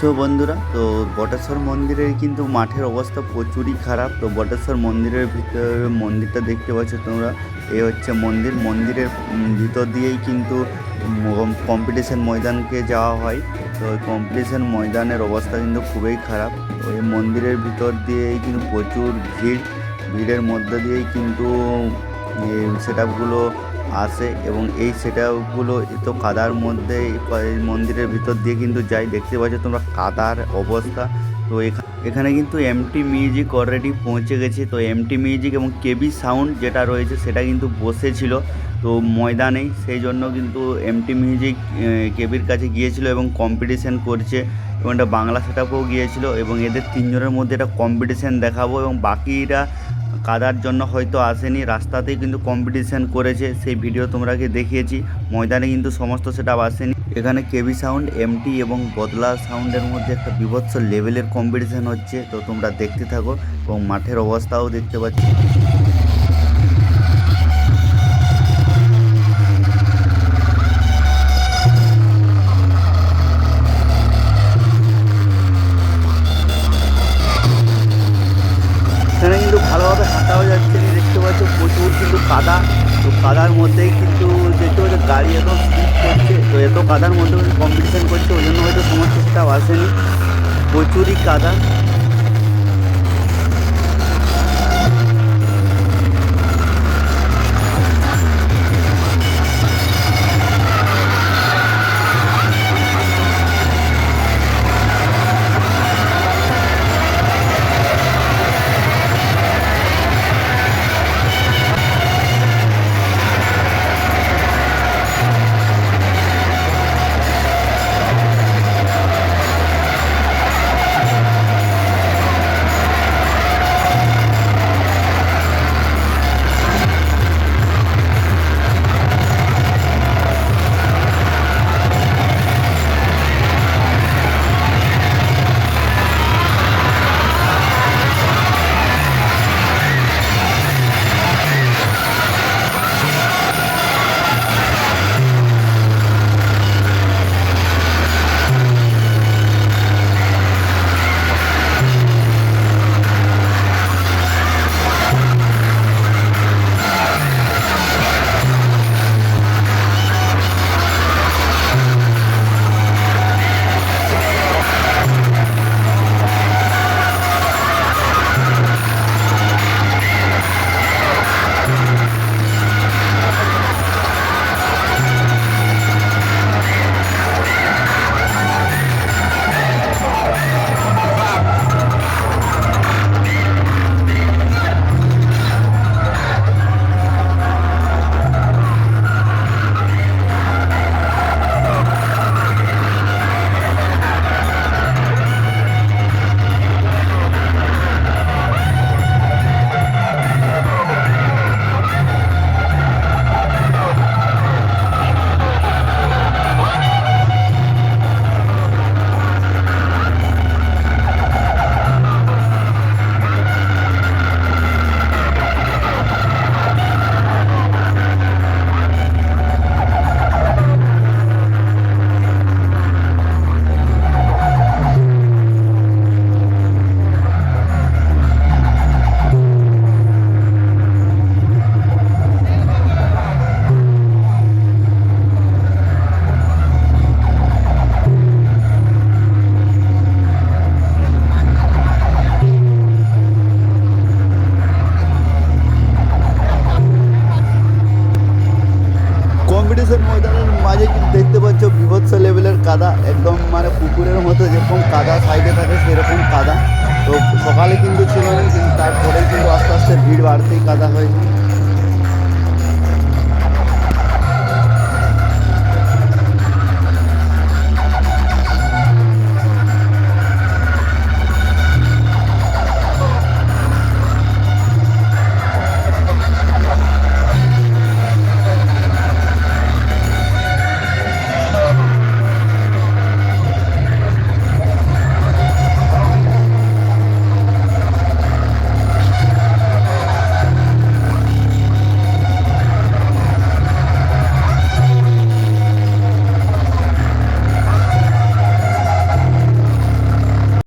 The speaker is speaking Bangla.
তো বন্ধুরা, তো বটেশ্বর মন্দিরের কিন্তু মাঠের অবস্থা প্রচুরই খারাপ। তো বটেশ্বর মন্দিরের ভিতর মন্দিরটা দেখতে পাচ্ছ তোমরা? এই হচ্ছে মন্দির। মন্দিরের ভিতর দিয়েই কিন্তু কম্পিটিশন ময়দানকে যাওয়া হয়। তো ওই কম্পিটিশন ময়দানের অবস্থা কিন্তু খুবই খারাপ। ওই মন্দিরের ভিতর দিয়েই কিন্তু প্রচুর ভিড়। ভিড়ের মধ্যে দিয়েই কিন্তু সেট আপগুলো আসে এবং এই সেটাগুলো এত কাদার মধ্যে মন্দিরের ভিতর দিয়ে কিন্তু যাই দেখতে পাচ্ছ তোমরা কাদার অবস্থা। তো এখা- এখানে কিন্তু এমটি মিউজিক অলরেডি পৌঁছে গেছে। তো এমটি মিউজিক এবং কেবি সাউন্ড যেটা রয়েছে সেটা কিন্তু বসেছিল। তো ময়দানেই সেই জন্য কিন্তু এমটি মিউজিক কেবির কাছে গিয়েছিল এবং কম্পিটিশান করছে এবং এটা বাংলা সেট আপও গিয়েছিল এবং এদের তিনজনের মধ্যে একটা কম্পিটিশন দেখাবো এবং বাকিরা কাদার জন্য হয়তো আসেনি, রাস্তাতেই কিন্তু কম্পিটিশন করেছে, সেই ভিডিও তোমরাকে দেখিয়েছি। ময়দানে কিন্তু সমস্ত সেটা আসেনি। এখানে কেবি সাউন্ড এমটি এবং বদলা সাউন্ডের মধ্যে একটা বিভৎস লেভেলের কম্পিটিশান হচ্ছে, তো তোমরা দেখতে থাকো এবং মাঠের অবস্থাও দেখতে পাচ্ছ। কিন্তু কাদা, তো কাদার মধ্যেই কিন্তু দেখতে পাচ্ছ গাড়ি এত স্পিড করছে, তো এত কাদার মধ্যে কম্পিটিশন করছে, ওই জন্য হয়তো সমস্ত সেটাও আসেনি। প্রচুরই কাদা। ময়দানের মাঝে দেখতে পাচ্ছ? বিভৎস লেভেলের কাদা, একদম মানে পুকুরের মতো যেরকম কাদা, সাইডে থাকে সেরকম কাদা। তো সকালে কিন্তু ছিল না, কিন্তু তারপরে কিন্তু আস্তে আস্তে ভিড় বাড়তেই কাদা হয়েছে।